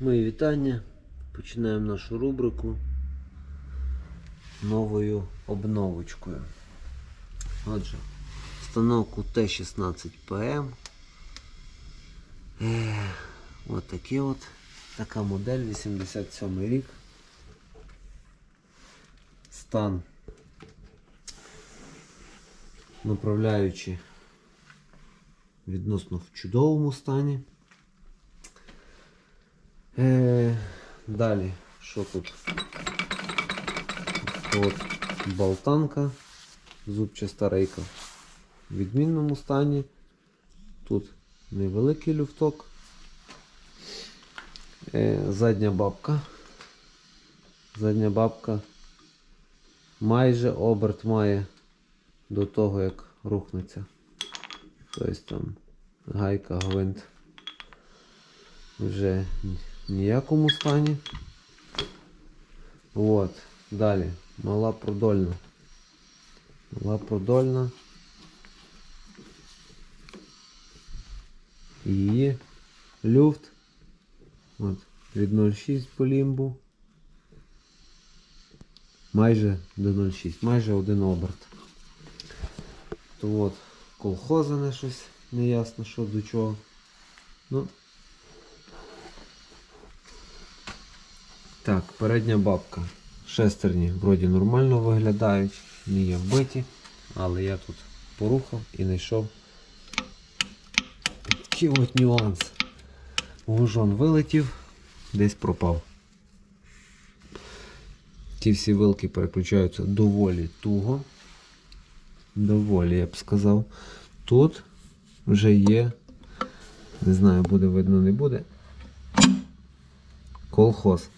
Мої вітання. Починаємо нашу рубрику новою обновочкою. Отже, встановку Т16ПМ. Е, От такі от. Така модель 87 рік. Стан направляючи відносно в чудовому стані. Е, далі, що тут? От болтанка, зубчаста рейка в відмінному стані. Тут невеликий люфток. Е, задня бабка. Задня бабка майже оберт має до того, як рухнеться. Тобто там гайка, гвинт вже ніякому стані. От, далі. Мала продольна. Мала продольна. Її люфт. От, від 0,6 по лімбу. Майже до 0,6, майже один оберт. То от, колхозане щось, неясно що до чого. Ну, Так, передня бабка. Шестерні вроді нормально виглядають, не є вбиті, але я тут порухав і знайшов такий от нюанс. Гужон вилетів, десь пропав. Ті всі вилки переключаються доволі туго. Доволі, я б сказав. Тут вже є, не знаю, буде видно, не буде. Колхоз.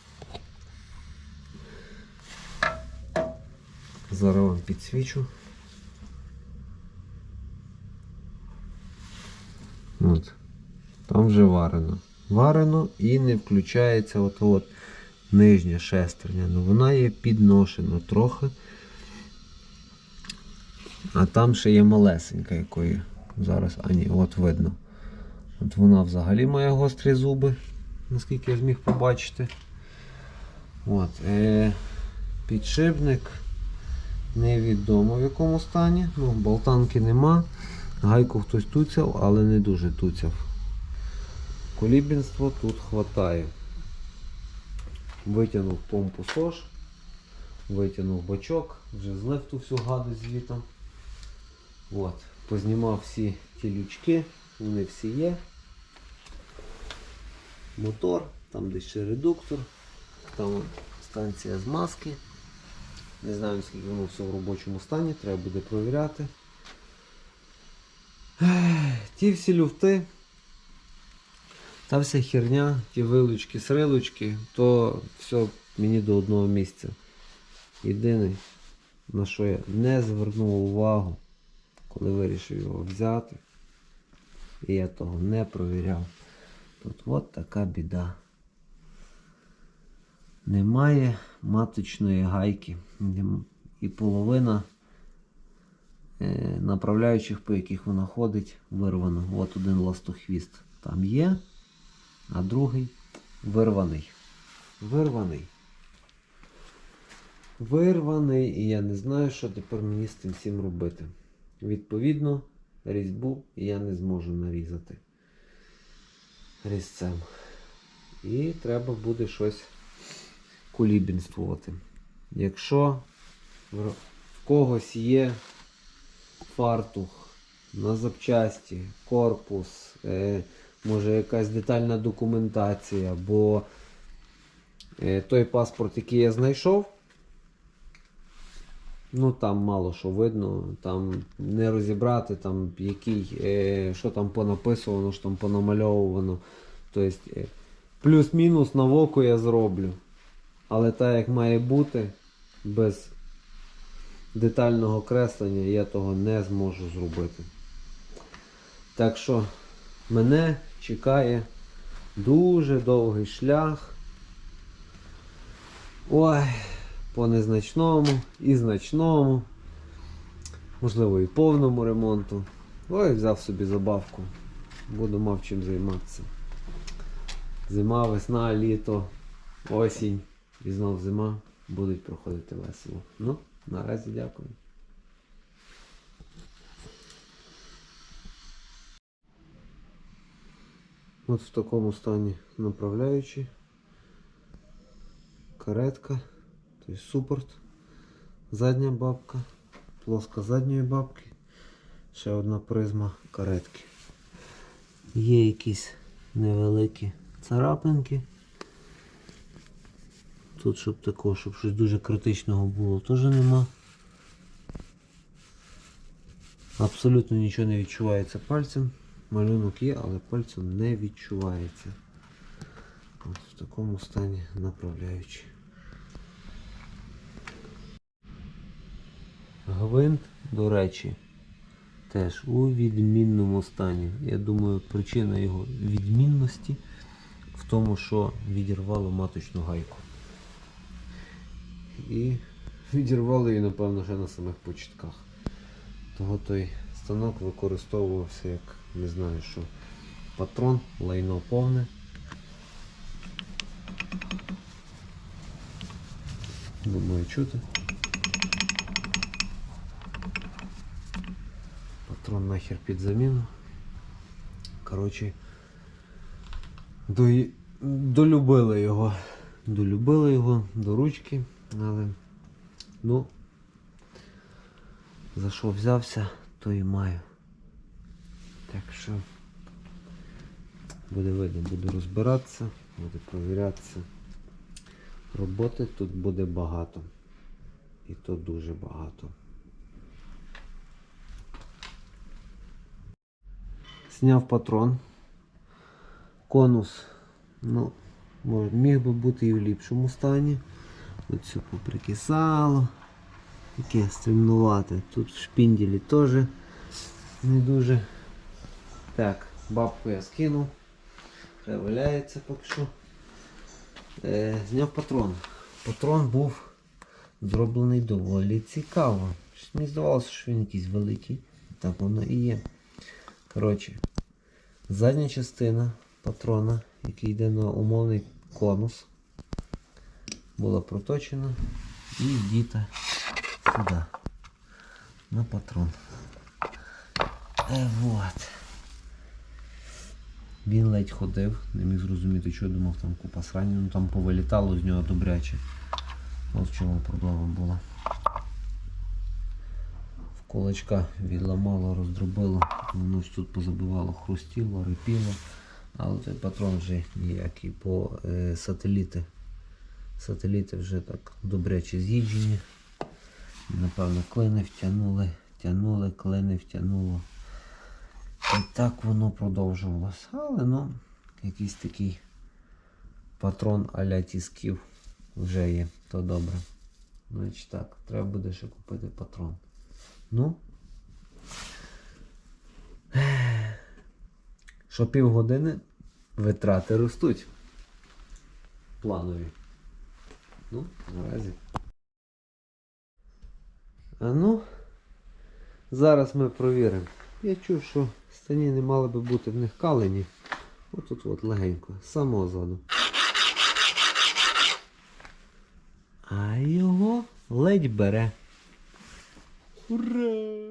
Зараз вам підсвічу. От. Там вже варено. Варено і не включається от от нижня шестерня. Ну вона є підношена трохи. А там ще є малесенька, якої зараз, а ні, от видно. От вона взагалі має гострі зуби, наскільки я зміг побачити. От, е, підшипник. Невідомо в якому стані. Ну, болтанки нема. Гайку хтось туцяв, але не дуже туцяв. Колібінство тут хватає. Витягнув помпу СОЖ, витягнув бачок, вже злив ту всю гадость звітом. От. Познімав всі ті лючки, вони всі є. Мотор, там десь ще редуктор, там станція змазки. Не знаю, наскільки воно все в робочому стані, треба буде провіряти. Ті всі люфти, та вся херня, ті вилучки, срилочки, то все мені до одного місця. Єдине, на що я не звернув увагу, коли вирішив його взяти, і я того не провіряв. Тут от така біда. Немає маточної гайки. І половина е, направляючих, по яких вона ходить, вирвана. От один ластохвіст там є, а другий вирваний. Вирваний. Вирваний, і я не знаю, що тепер мені з цим всім робити. Відповідно, різьбу я не зможу нарізати різцем. І треба буде щось кулібінствувати. Якщо в когось є фартух на запчасті, корпус, е, може якась детальна документація, бо е, той паспорт, який я знайшов, ну там мало що видно, там не розібрати, там який, е, що там понаписувано, що там понамальовувано. Тобто, е, плюс-мінус на око я зроблю. Але так як має бути, без детального креслення я того не зможу зробити. Так що мене чекає дуже довгий шлях. Ой, по незначному і значному, можливо і повному ремонту. Ой, взяв собі забавку. Буду мав чим займатися. Зима, весна, літо, осінь і знов зима будуть проходити весело. Ну, наразі дякую. От в такому стані направляючи. Каретка, тобто супорт, задня бабка, плоска задньої бабки, ще одна призма каретки. Є якісь невеликі царапинки. Тут, щоб такого, щоб щось дуже критичного було, теж нема. Абсолютно нічого не відчувається пальцем. Малюнок є, але пальцем не відчувається. От в такому стані направляючи. Гвинт, до речі, теж у відмінному стані. Я думаю, причина його відмінності в тому, що відірвало маточну гайку. І відірвало її, напевно, ще на самих початках. Того той станок використовувався як не знаю що. Патрон, лайно повне. Думаю, чути. Патрон нахер під заміну. Коротше, до... долюбили його. Долюбили його до ручки, але ну за що взявся, то і маю. Так що буде видно, буду розбиратися, буде провірятися. Роботи тут буде багато. І то дуже багато. Зняв патрон. Конус, ну, міг би бути і в ліпшому стані. Все поприкисало. Таке стремнувате. Тут в шпінделі теж не дуже. Так, бабку я скинув. Хай валяється поки що. Е, зняв патрон. Патрон був зроблений доволі цікаво. Мені здавалося, що він якийсь великий. Так воно і є. Коротше, задня частина патрона, який йде на умовний конус, була проточена і діта сюди. На патрон. Е, вот. Він ледь ходив, не міг зрозуміти, що думав, там купа срані, ну там повилітало з нього добряче. Ось в чому проблема була. В кулачка відламало, роздробило, воно ж тут позабивало, хрустіло, рипіло. Але цей патрон вже ніякий, бо е, сателіти. Сателіти вже так добряче з'їджені. Напевно, клини втягнули, втягнули, клини втягнуло. І так воно продовжувалося. Але ну, якийсь такий патрон а-ля тісків вже є, то добре. Значить так, треба буде ще купити патрон. Ну. Що півгодини витрати ростуть. Планові. Ну, наразі. А ну, зараз ми провіримо. Я чув, що стані не мали би бути в них калені. Отут от легенько, з самого ззаду. А його ледь бере. Ура!